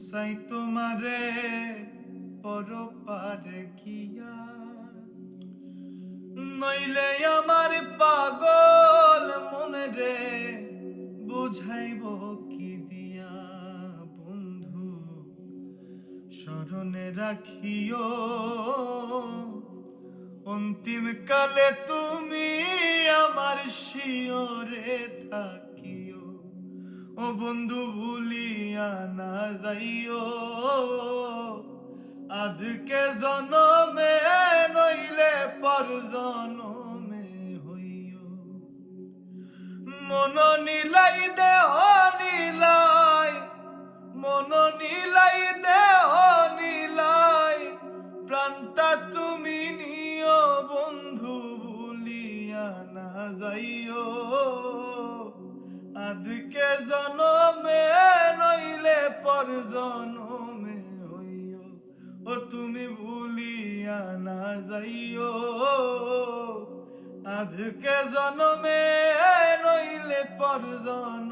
পুসাই তোমারে পর পারে গিয়া। নইলে আমার পাগল মনে রে বুঝাইব কি দিয়া, বন্ধু। স্মরণে রাখিও অন্তিম কালে তুমি আমার শিওরে থাকিও। ও বন্ধু ভুলিয়া না যাইও। আদকে জনমে নইলে পর জনমে হইও। মন নিলাই, দেহ নিলাই, মন নিলাই, দেহ নিলাই, প্রাণটা তুমি নিও বন্ধু ভুলিয়া না যাইও। আদকে জনমে নইলে পর জনমে হইও। ও তুমি ভুলিয়া না যাইও। আজকে জনমে নইলে পর জন